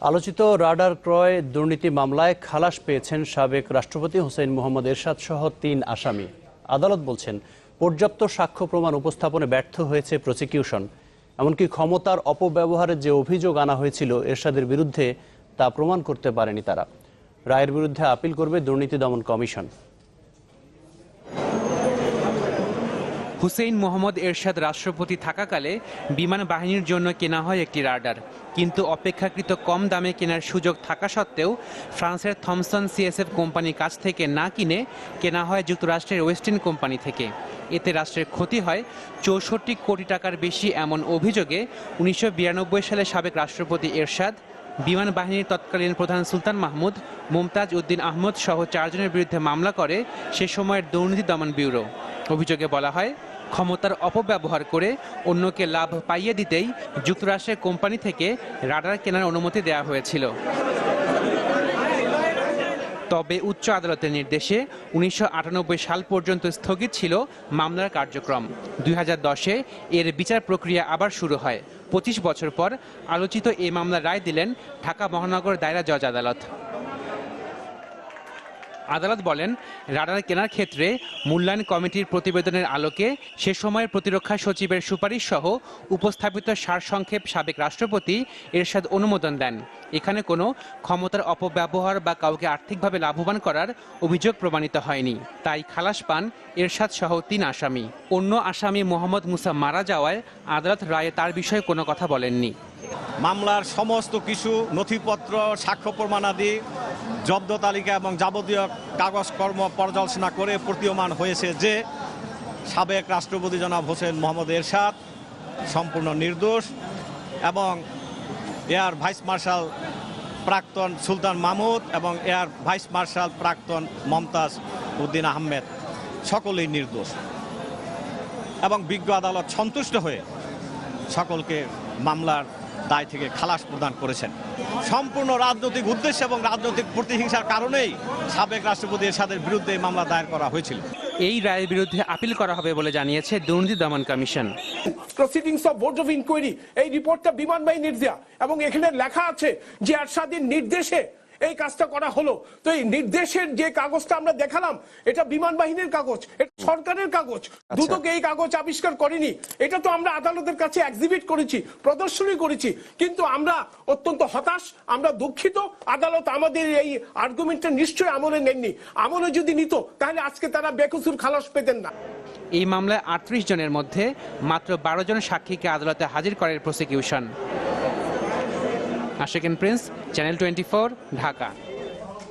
আলোচিত রাডার ক্রয় দুর্নীতি মামলায় খালাস পেয়েছেন সাবেক রাষ্ট্রপতি হোসেন মোহাম্মদ এরশাদ সহ তিন আসামি। আদালত বলছেন, পর্যাপ্ত সাক্ষ্য প্রমাণ উপস্থাপনে ব্যর্থ হয়েছে প্রসিকিউশন। এমনকি ক্ষমতার অপব্যবহারের যে অভিযোগ আনা হয়েছিল এরশাদের বিরুদ্ধে তা প্রমাণ করতে পারেনি তারা। রায়ের বিরুদ্ধে আপিল করবে দুর্নীতি দমন কমিশন। হুসেইন মোহাম্মদ এরশাদ রাষ্ট্রপতি থাকাকালে বিমান বাহিনীর জন্য কেনা হয় একটি রাডার। কিন্তু অপেক্ষাকৃত কম দামে কেনার সুযোগ থাকা সত্ত্বেও ফ্রান্সের থমসন সিএসএফ কোম্পানির কাছ থেকে না কিনে কেনা হয় যুক্তরাষ্ট্রের ওয়েস্টিন কোম্পানি থেকে। এতে রাষ্ট্রের ক্ষতি হয় চৌষট্টি কোটি টাকার বেশি এমন অভিযোগে উনিশশো বিরানব্বই সালে সাবেক রাষ্ট্রপতি এরশাদ, বিমান বাহিনীর তৎকালীন প্রধান সুলতান মাহমুদ, মুমতাজ উদ্দিন আহমদ সহ চারজনের বিরুদ্ধে মামলা করে সে সময়ের দুর্নীতি দমন ব্যুরো। অভিযোগে বলা হয়, ক্ষমতার অপব্যবহার করে অন্যকে লাভ পাইয়ে দিতেই যুক্তরাষ্ট্রের কোম্পানি থেকে রাডার কেনার অনুমতি দেওয়া হয়েছিল। তবে উচ্চ আদালতের নির্দেশে উনিশশো আটানব্বই সাল পর্যন্ত স্থগিত ছিল মামলার কার্যক্রম। দুই হাজার দশে এর বিচার প্রক্রিয়া আবার শুরু হয়। পঁচিশ বছর পর আলোচিত এই মামলার রায় দিলেন ঢাকা মহানগর দায়রা জজ আদালত। আদালত বলেন, রাডার কেনার ক্ষেত্রে মূল্যায়ন কমিটির প্রতিবেদনের আলোকে সে সময়ের প্রতিরক্ষা সচিবের সুপারিশ সহ উপস্থাপিত সারসংক্ষেপ সাবেক রাষ্ট্রপতি এরশাদ অনুমোদন দেন। এখানে কোনো ক্ষমতার অপব্যবহার বা কাউকে আর্থিকভাবে লাভবান করার অভিযোগ প্রমাণিত হয়নি। তাই খালাস পান এরশাদ সহ তিন আসামি। অন্য আসামি মোহাম্মদ মুসা মারা যাওয়ায় আদালত রায়ে তার বিষয়ে কোনো কথা বলেননি। মামলার সমস্ত কিছু, নথিপত্র, সাক্ষ্য প্রমাণাদি জব্দ তালিকা এবং যাবতীয় কাগজকর্ম পর্যালোচনা করে প্রতীয়মান হয়েছে যে সাবেক রাষ্ট্রপতি জনাব হোসেন মোহাম্মদ এরশাদ সম্পূর্ণ নির্দোষ এবং এয়ার ভাইস মার্শাল প্রাক্তন সুলতান মাহমুদ এবং এয়ার ভাইস মার্শাল প্রাক্তন মমতাজ উদ্দিন আহমেদ, সকলেই নির্দোষ এবং বিজ্ঞ আদালত সন্তুষ্ট হয়ে সকলকে মামলার দায় থেকে খালাস প্রদান করেছেন। সম্পূর্ণ রাজনৈতিক উদ্দেশ্য এবং রাজনৈতিক প্রতিহিংসার কারণেই সাবেক রাষ্ট্রপতি এরশাদের বিরুদ্ধে এই মামলা দায়ের করা হয়েছিল। এই রায়ের বিরুদ্ধে আপিল করা হবে বলে জানিয়েছে দুর্নীতি দমন commission. Proceedings of board of inquiry এই রিপোর্টটা বিমান বাহিনীর দেয়া। এবং এখানে লেখা আছে যে এরশাদের নির্দেশে এই কাজটা করা হলো। তো এই নির্দেশের যে কাগজটা আমরা দেখালাম এটা বিমান বাহিনীর কাগজ এটা সরকারের কাগজ। দুদক এই কাগজ আবিষ্কার করেনি। এটা তো আমরা আদালতের কাছে এক্সিবিট করেছি প্রদর্শনী করেছি। কিন্তু আমরা অত্যন্ত হতাশ আমরা দুঃখিত। আদালত আমাদের এই আর্গুমেন্টটা নিশ্চয়ই আমলে নেননি। আমলে যদি নিত তাহলে আজকে তারা বেকসুর খালাস পেতেন না। এই মামলায় আটত্রিশ জনের মধ্যে মাত্র বারো জন সাক্ষীকে আদালতে হাজির করে প্রসিকিউশন আশেকেন প্রিন্স চ্যানেল টোয়েন্টি ঢাকা।